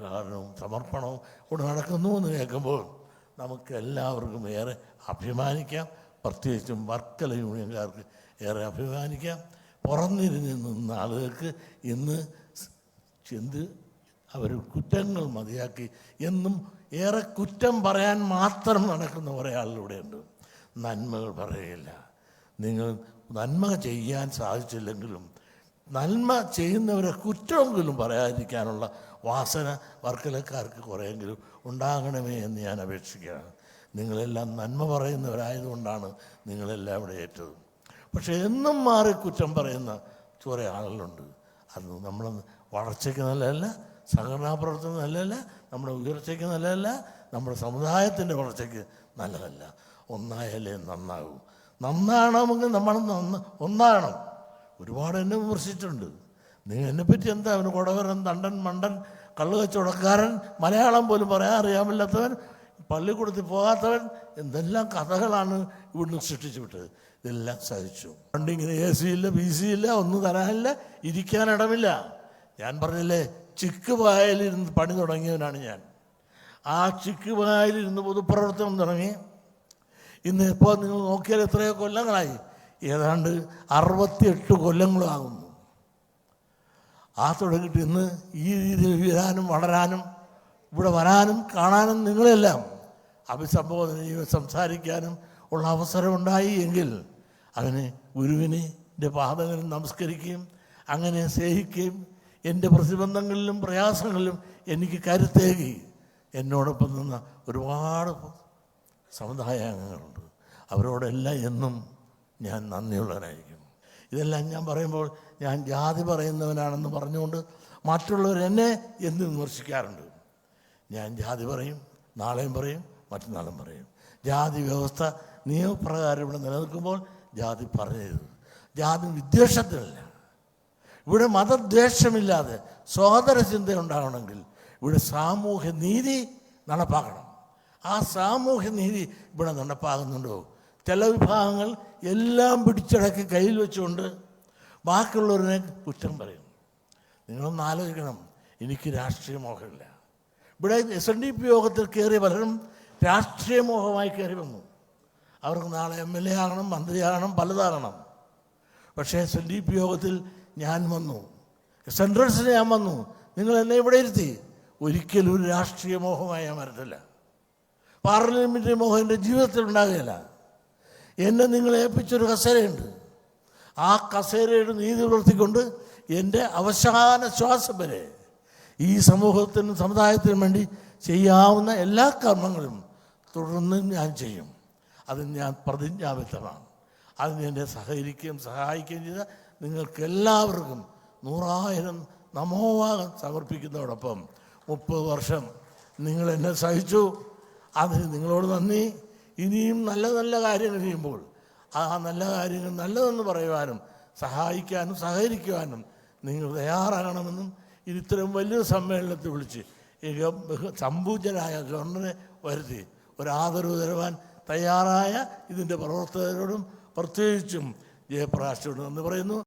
കാരണവും സമർപ്പണവും കൂടെ നടക്കുന്നു എന്ന് കേൾക്കുമ്പോൾ നമുക്ക് എല്ലാവർക്കും ഏറെ അഭിമാനിക്കാം. പ്രത്യേകിച്ചും വർക്കല യൂണിയൻകാർക്ക് ഏറെ അഭിമാനിക്കാം. പുറന്നിരുന്ന് നിന്ന ആളുകൾക്ക് ഇന്ന് എന്ത് അവർ കുറ്റങ്ങൾ മതിയാക്കി എന്നും ഏറെ കുറ്റം പറയാൻ മാത്രം നടക്കുന്ന കുറേ ആളിലൂടെയുണ്ട്. നന്മകൾ പറയുകയില്ല നിങ്ങൾ നന്മ ചെയ്യാൻ സാധിച്ചില്ലെങ്കിലും നന്മ ചെയ്യുന്നവരെ കുറ്റമെങ്കിലും പറയാതിരിക്കാനുള്ള വാസന വർക്കലക്കാർക്ക് കുറേയെങ്കിലും ഉണ്ടാകണമേ എന്ന് ഞാൻ അപേക്ഷിക്കുകയാണ്. നിങ്ങളെല്ലാം നന്മ പറയുന്നവരായതുകൊണ്ടാണ് നിങ്ങളെല്ലാം ഇവിടെ ഏറ്റത്. പക്ഷേ എന്നും മാറി കുറ്റം പറയുന്ന കുറേ ആളുകളുണ്ട്. അത് നമ്മൾ വളർച്ചയ്ക്ക് നല്ലതല്ല സംഘടനാ പ്രവർത്തനം നല്ലതല്ല നമ്മുടെ ഉയർച്ചയ്ക്ക് നല്ലതല്ല നമ്മുടെ സമുദായത്തിന്റെ വളർച്ചയ്ക്ക് നല്ലതല്ല. ഒന്നായാലേ നന്നാകൂ. നന്നാണമെങ്കിൽ നമ്മൾ നന്ന ഒന്നാകണം. ഒരുപാട് എന്നെ വിമർശിച്ചിട്ടുണ്ട്. നിങ്ങൾ എന്നെപ്പറ്റി എന്താ? അവന് കൊടവരൻ തണ്ടൻ മണ്ടൻ കള്ളു കച്ചവടക്കാരൻ മലയാളം പോലും പറയാൻ അറിയാമില്ലാത്തവൻ പള്ളിക്കൂടത്തിൽ പോകാത്തവൻ എന്തെല്ലാം കഥകളാണ് ഇവിടുന്ന് സൃഷ്ടിച്ചു വിട്ടത്. ഇതെല്ലാം സഹിച്ചു. പണ്ടിങ്ങനെ എ സി ഇല്ല ബി സി ഇല്ല ഒന്നും തരാനില്ല ഇരിക്കാൻ ഇടമില്ല ഞാൻ പറഞ്ഞില്ലേ ചിക്ക് പായലിരുന്ന് പണി തുടങ്ങിയവനാണ് ഞാൻ. ആ ചിക്ക് പായലിരുന്ന് പൊതുപ്രവർത്തനം തുടങ്ങി. ഇന്ന് ഇപ്പോൾ നിങ്ങൾ നോക്കിയാൽ എത്രയോ കൊല്ലങ്ങളായി. ഏതാണ്ട് അറുപത്തിയെട്ട് കൊല്ലങ്ങളാകുന്നു. ആ തുടങ്ങിയിട്ട് ഇന്ന് ഈ രീതിയിൽ വീഴാനും വളരാനും ഇവിടെ വരാനും കാണാനും നിങ്ങളെല്ലാം അഭിസംബോധന ചെയ്യുക സംസാരിക്കാനും ഉള്ള അവസരമുണ്ടായി എങ്കിൽ അതിന് ഗുരുവിനെ പാദങ്ങളിൽ നമസ്കരിക്കുകയും അങ്ങനെ സ്നേഹിക്കുകയും എന്റെ പ്രതിബന്ധങ്ങളിലും പ്രയാസങ്ങളിലും എനിക്ക് കരുത്തേകി. എന്നോടൊപ്പം നിന്ന ഒരുപാട് സമുദായ അംഗങ്ങളുണ്ട് അവരോടെല്ലാം എന്നും ഞാൻ നന്ദിയുള്ളവനായിരിക്കും. ഇതെല്ലാം ഞാൻ പറയുമ്പോൾ ഞാൻ ജാതി പറയുന്നവനാണെന്ന് പറഞ്ഞുകൊണ്ട് മറ്റുള്ളവർ എന്നെ എന്ന് വിമർശിക്കാറുണ്ട്? ഞാൻ ജാതി പറയും നാളെയും പറയും മറ്റന്നാളും പറയും. ജാതി വ്യവസ്ഥ നിയമപ്രകാരം ഇവിടെ നിലനിൽക്കുമ്പോൾ ജാതി പറയരുത്. ജാതി വിദ്വേഷത്തിലല്ല. ഇവിടെ മതദ്വേഷമില്ലാതെ സഹോദര ചിന്ത ഉണ്ടാകണമെങ്കിൽ ഇവിടെ സാമൂഹ്യ നീതി നടപ്പാക്കണം. ആ സാമൂഹ്യ നീതി ഇവിടെ നടപ്പാകുന്നുണ്ടോ? ചില വിഭാഗങ്ങൾ എല്ലാം പിടിച്ചടക്കി കയ്യിൽ വെച്ചുകൊണ്ട് ബാക്കിയുള്ളവരെ കുറ്റം പറയും. നിങ്ങളൊന്ന് ആലോചിക്കണം. എനിക്ക് രാഷ്ട്രീയ മോഹമില്ല. ഇവിടെ എസ് എൻ ഡി പി യോഗത്തിൽ കയറിയ പലരും രാഷ്ട്രീയ മോഹമായി കയറി വന്നു. അവർക്ക് നാളെ എം എൽ എ ആകണം മന്ത്രിയാകണം പലതാകണം. പക്ഷേ എസ് എൻ ഡി പി യോഗത്തിൽ ഞാൻ വന്നു. സെൻട്രൽസിന് ഞാൻ വന്നു. നിങ്ങൾ എന്നെ ഇവിടെ ഇരുത്തി. ഒരിക്കലും ഒരു രാഷ്ട്രീയ മോഹമായി ഞാൻ വരത്തില്ല. പാർലമെന്റ് മോഹം എന്റെ ജീവിതത്തിൽ ഉണ്ടാകുകയില്ല. എന്നെ നിങ്ങളെ ഏൽപ്പിച്ചൊരു കസേരയുണ്ട്. ആ കസേരയുടെ നീതി പുലർത്തിക്കൊണ്ട് എന്റെ അവസാന ശ്വാസം വരെ ഈ സമൂഹത്തിനും സമുദായത്തിനും വേണ്ടി ചെയ്യാവുന്ന എല്ലാ കർമ്മങ്ങളും തുടർന്ന് ഞാൻ ചെയ്യും. അതിന് ഞാൻ പ്രതിജ്ഞാബദ്ധമാണ്. അതിന് എന്നെ സഹകരിക്കുകയും സഹായിക്കുകയും ചെയ്ത നിങ്ങൾക്കെല്ലാവർക്കും നൂറായിരം നമോവാകം സമർപ്പിക്കുന്നതോടൊപ്പം മുപ്പത് വർഷം നിങ്ങൾ എന്നെ സഹിച്ചു. അതിന് നിങ്ങളോട് നന്ദി. ഇനിയും നല്ല നല്ല കാര്യങ്ങൾ ചെയ്യുമ്പോൾ ആ നല്ല കാര്യങ്ങൾ നല്ലതെന്ന് പറയുവാനും സഹായിക്കാനും സഹകരിക്കുവാനും നിങ്ങൾ തയ്യാറാകണമെന്നും ഇനി ഇത്രയും വലിയ സമ്മേളനത്തിൽ വിളിച്ച് സമ്പൂജനായ ഗവർണറെ വരുത്തി ഒരു ആദരവ് തരുവാൻ തയ്യാറായ ഇതിന്റെ പ്രവർത്തകരോടും പ്രത്യേകിച്ചും ജയപ്രകാശോടും എന്ന് പറയുന്നു.